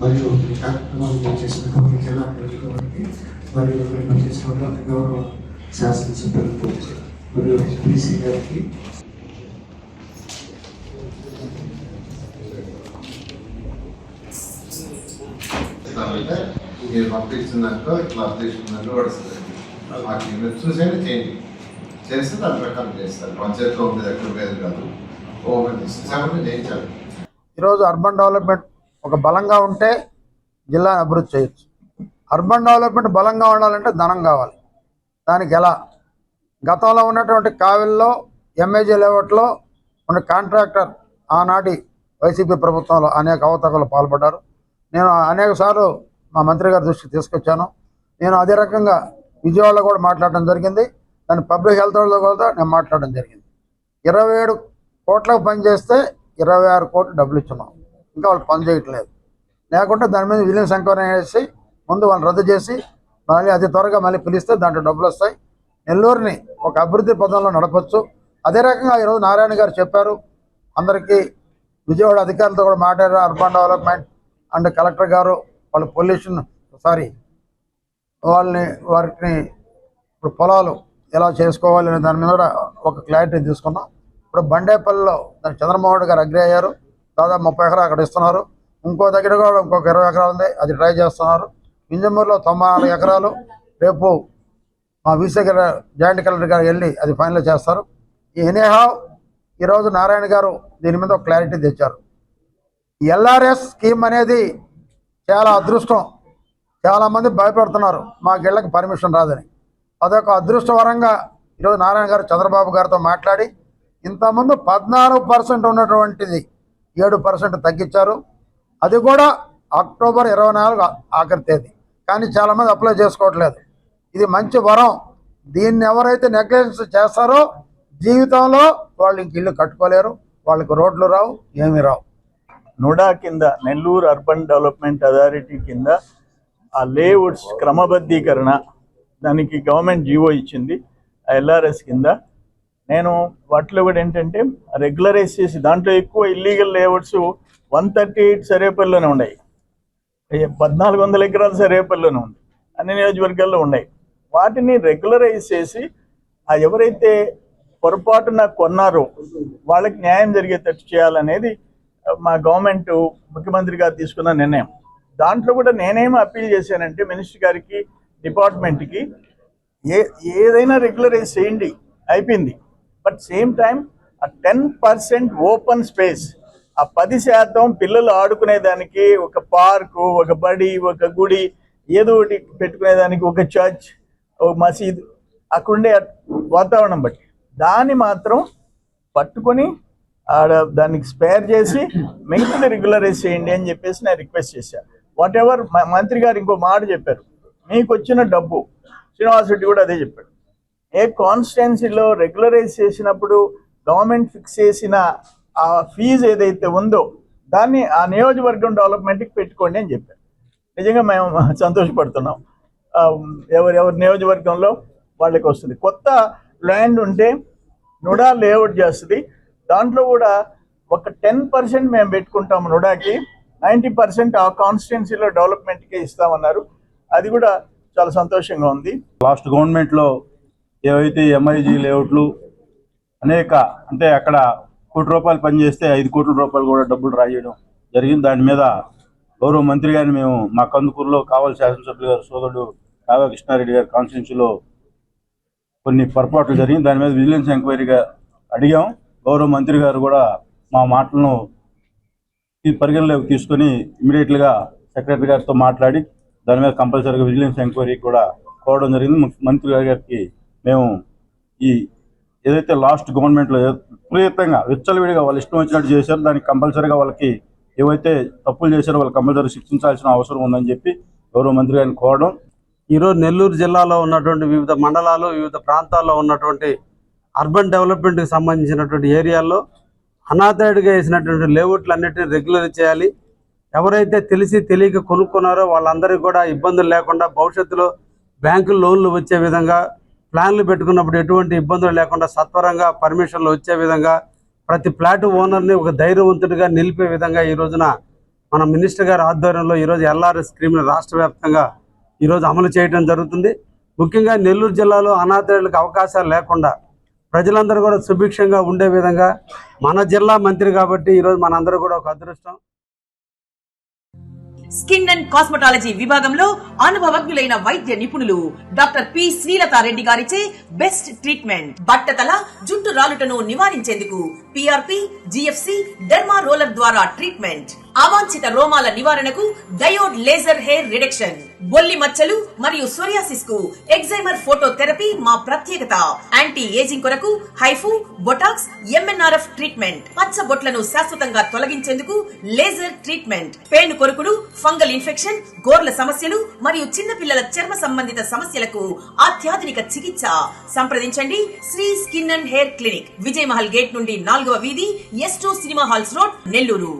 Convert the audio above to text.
మరియు ఈ కార్యక్రమాన్ని చేసిన జిల్లా కలెక్టర్ మరియు మేము చేసినటువంటి గౌరవ శాసనసభ్యులకు మరియు బీసీ గారికి ఇస్తామంటే మీరు పంపించిందంటో ఇట్లా అప్డేషన్ పడుతుంది మాకు మీరు చూసేది చేయండి. చేస్తే దాని ప్రకారం చేస్తారు. పంచాయతీలో ఉండేది దగ్గర లేదు కాదు. ఓపెన్ తీసుకుంటే చేయించాలి. ఈరోజు అర్బన్ డెవలప్మెంట్ ఒక బలంగా ఉంటే జిల్లాను అభివృద్ధి చేయొచ్చు. అర్బన్ డెవలప్మెంట్ బలంగా ఉండాలంటే ధనం కావాలి. దానికి ఎలా? గతంలో ఉన్నటువంటి కావిల్లో ఎంఏజీ లేఅవుట్లో ఉన్న కాంట్రాక్టర్ ఆనాటి వైసీపీ ప్రభుత్వంలో అనేక అవతకలు పాల్పడ్డారు. నేను అనేక సార్లు మా మంత్రి గారి దృష్టికి తీసుకొచ్చాను. నేను అదే రకంగా విజయవాడలో కూడా మాట్లాడడం జరిగింది. దాని పబ్లిక్ హెల్త్ వాళ్ళతో కూడా నేను మాట్లాడడం జరిగింది. ఇరవై ఏడు కోట్లకు పని చేస్తే ఇరవై ఆరు కోట్లు డబ్బులు ఇచ్చున్నాం. ఇంకా వాళ్ళు పని చేయట్లేదు. లేకుంటే దాని మీద విలీన సంకలనం చేసి ముందు వాళ్ళు రద్దు చేసి మళ్ళీ అతి త్వరగా మళ్ళీ పిలిస్తే దాంట్లో డబ్బులు వస్తాయి. నెల్లూరుని ఒక అభివృద్ధి పదంలో నడపచ్చు. అదే రకంగా ఈరోజు నారాయణ గారు చెప్పారు అందరికీ విజయవాడ అధికారులతో కూడా మాట్లాడారు అర్బన్ డెవలప్మెంట్ అండ్ కలెక్టర్ గారు వాళ్ళ పొల్యూషన్ సారీ వాళ్ళని వారిని ఇప్పుడు పొలాలు ఎలా చేసుకోవాలి అనే దాని మీద కూడా ఒక క్లారిటీ తీసుకున్నాం. ఇప్పుడు బండేపల్లిలో దానికి చంద్రమోహన్ గారు అగ్రి అయ్యారు. దాదాపు ముప్పై ఎకరాలు అక్కడ ఇస్తున్నారు. ఇంకో దగ్గర కూడా ఇంకొక ఇరవై ఎకరాలు ఉంది. అది ట్రై చేస్తున్నారు. ఇంజమూరులో తొంభై నాలుగు ఎకరాలు. రేపు మా వీసీ జాయింట్ కలెక్టర్ గారు వెళ్ళి అది ఫైనల్ చేస్తారు. ఎనీహావ్ ఈరోజు నారాయణ గారు దీని మీద ఒక క్లారిటీ తెచ్చారు. ఎల్ఆర్ఎస్ స్కీమ్ అనేది చాలా అదృష్టం. చాలామంది భయపడుతున్నారు. మా గిళ్ళకి పర్మిషన్ రాదని. అదొక అదృష్టవరంగా ఈరోజు నారాయణ గారు చంద్రబాబు గారితో మాట్లాడి ఇంతకుముందు పద్నాలుగు పర్సెంట్ ఉన్నటువంటిది ఏడు పర్సెంట్ తగ్గించారు. అది కూడా అక్టోబర్ ఇరవై నాలుగు ఆఖరి తేదీ. కానీ చాలామంది అప్లై చేసుకోవట్లేదు. ఇది మంచి వరం. దీన్ని ఎవరైతే నెగ్లెన్స్ చేస్తారో జీవితంలో వాళ్ళు ఇంక ఇల్లు కట్టుకోలేరు. వాళ్ళకి రోడ్లు రావు ఏమీ రావు. నుడా కింద నెల్లూరు అర్బన్ డెవలప్మెంట్ అథారిటీ కింద ఆ లేఅవుట్స్ క్రమబద్ధీకరణ దానికి గవర్నమెంట్ జీవో ఇచ్చింది ఆ ఎల్ఆర్ఎస్ కింద. నేను వాటిలో కూడా ఏంటంటే రెగ్యులరైజ్ చేసి దాంట్లో ఎక్కువ illegal layouts one thirty eight సరేపల్లిలోనే ఉన్నాయి. పద్నాలుగు వందల ఎకరాలు సరేపల్లిలోనే ఉంది. అన్ని నియోజకవర్గాల్లో ఉన్నాయి. వాటిని రెగ్యులరైజ్ చేసి ఆ ఎవరైతే పొరపాటున కొన్నారో వాళ్ళకి న్యాయం జరిగేటట్టు చేయాలనేది మా గవర్నమెంట్ ముఖ్యమంత్రి గారు తీసుకున్న నిర్ణయం. దాంట్లో కూడా నేనేం అప్పీల్ చేశానంటే మినిస్టర్ గారికి డిపార్ట్మెంట్కి ఏ ఏదైనా రెగ్యులరైజ్ చేయండి. అయిపోయింది. బట్ సేమ్ టైం ఆ టెన్ పర్సెంట్ ఓపెన్ స్పేస్ ఆ పది శాతం పిల్లలు ఆడుకునేదానికి ఒక పార్కు ఒక బడి ఒక గుడి ఏదో ఒకటి పెట్టుకునేదానికి ఒక చర్చ్ ఒక మసీద్ అక్కడుండే వాతావరణం బట్టి. దాన్ని మాత్రం పట్టుకొని ఆడ దానికి స్పేర్ చేసి మిగతాది రెగ్యులరైజ్ చేయండి అని చెప్పేసి నేను రిక్వెస్ట్ చేశాను వాట్ ఎవర్ మంత్రి గారు ఇంకో మాట చెప్పారు. మీకు వచ్చిన డబ్బు శ్రీనివాస్ రెడ్డి కూడా అదే చెప్పాడు. ఏ కాన్స్టిట్యున్సీలో రెగ్యులరైజ్ చేసినప్పుడు గవర్నమెంట్ ఫిక్స్ చేసిన ఆ ఫీజు ఏదైతే ఉందో దాన్ని ఆ నియోజకవర్గం డెవలప్మెంట్కి పెట్టుకోండి అని చెప్పారు. నిజంగా మేము సంతోషపడుతున్నాం. ఎవరెవరి నియోజకవర్గంలో వాళ్ళకి వస్తుంది. కొత్త ల్యాండ్ ఉంటే నుడా లేఅవుట్ చేస్తుంది. దాంట్లో కూడా ఒక టెన్ పర్సెంట్ మేము పెట్టుకుంటాం నుడాకి. నైంటీ పర్సెంట్ ఆ కాన్స్టిట్యున్సీలో డెవలప్మెంట్కే ఇస్తామన్నారు. అది కూడా చాలా సంతోషంగా ఉంది. లాస్ట్ గవర్నమెంట్లో ఏవైతే ఎంఐజీ లేఅవుట్లు అనేక అంటే అక్కడ కోటి రూపాయలు పనిచేస్తే ఐదు కోట్ల రూపాయలు కూడా డబ్బులు రాయడం జరిగింది. దాని మీద గౌరవ మంత్రి గారిని మేము మా కందుకూరులో కావాలి శాసనసభ్యులు గారు సోదరుడు కావ్య కృష్ణారెడ్డి గారి కాన్స్టిట్యూన్సీలో కొన్ని పొరపాట్లు జరిగింది. దాని మీద విజిలెన్స్ ఎంక్వైరీగా అడిగాం. గౌరవ మంత్రి గారు కూడా మా మాటలను ఈ పరిగణలోకి తీసుకొని ఇమీడియట్గా సెక్రటరీ గారితో మాట్లాడి దాని మీద కంపల్సరీగా విజిలెన్స్ ఎంక్వైరీ కూడా కోవడం జరిగింది. మంత్రి గారికి మేము ఈ ఏదైతే లాస్ట్ గవర్నమెంట్లో విపరీతంగా విచ్చలవిడిగా వాళ్ళు ఇష్టం వచ్చినట్టు చేశారు దానికి కంపల్సరీగా వాళ్ళకి ఏవైతే తప్పులు చేశారో వాళ్ళు కంపల్సరీ శిక్షించాల్సిన అవసరం ఉందని చెప్పి గౌరవ మంత్రి గారిని కోరడం. ఈరోజు నెల్లూరు జిల్లాలో ఉన్నటువంటి వివిధ మండలాలు వివిధ ప్రాంతాల్లో ఉన్నటువంటి అర్బన్ డెవలప్మెంట్కి సంబంధించినటువంటి ఏరియాల్లో అనాథాయుడిగా వేసినటువంటి లేఅవుట్లు అన్నిటిని రెగ్యులర్ చేయాలి. ఎవరైతే తెలిసి తెలియక కొనుక్కున్నారో వాళ్ళందరికీ కూడా ఇబ్బందులు లేకుండా భవిష్యత్తులో బ్యాంకు లోన్లు వచ్చే విధంగా ప్లాన్లు పెట్టుకున్నప్పుడు ఎటువంటి ఇబ్బందులు లేకుండా సత్వరంగా పర్మిషన్లు వచ్చే విధంగా ప్రతి ఫ్లాట్ ఓనర్ని ఒక ధైర్యవంతుడిగా నిలిపే విధంగా ఈ రోజున మన మినిస్టర్ గారి ఆధ్వర్యంలో ఈరోజు ఎల్ఆర్ఎస్ స్కీమ్ని రాష్ట్ర వ్యాప్తంగా ఈరోజు అమలు చేయడం జరుగుతుంది. ముఖ్యంగా నెల్లూరు జిల్లాలో అనాథలకు అవకాశాలు లేకుండా ప్రజలందరూ కూడా సుభిక్షంగా ఉండే విధంగా మన జిల్లా మంత్రి కాబట్టి ఈరోజు మనందరూ కూడా ఒక అదృష్టం. స్కిన్ అండ్ కాస్మెటాలజీ విభాగంలో అనుభవజ్ఞులైన వైద్య నిపుణులు డాక్టర్ పి శ్రీలతారెడ్డి గారిచే బెస్ట్ ట్రీట్మెంట్. బట్టతల జుట్టు రాలుటను నివారించేందుకు పిఆర్పి జిఎఫ్సి డెర్మా రోలర్ ద్వారా ట్రీట్మెంట్. అవాంఛిత రోమాల నివారణకు డయోడ్ లేజర్ హెయిర్ రిడక్షన్. బొల్లి మచ్చలు మరియు సోరియాసిస్కు ఎగ్జైమర్ ఫోటో థెరపీ మా ప్రత్యేకత. యాంటీ ఏజింగ్ కొరకు హైఫు బొటాక్స్ ఎంఎన్ఆర్ఎఫ్ ట్రీట్మెంట్ పచ్చ బొట్లను శాశ్వతంగా తొలగించేందుకు లేజర్ ట్రీట్మెంట్ పేను కొరుకుడు ఫంగల్ ఇన్ఫెక్షన్ గోర్ల సమస్యలు మరియు చిన్నపిల్లల చర్మ సంబంధిత సమస్యలకు అత్యాధునిక చికిత్స. సంప్రదించండి Shri skin and hair clinic. Vijay Mahal gate నుండి నాలుగవ వీధి S two cinema halls road Nellore.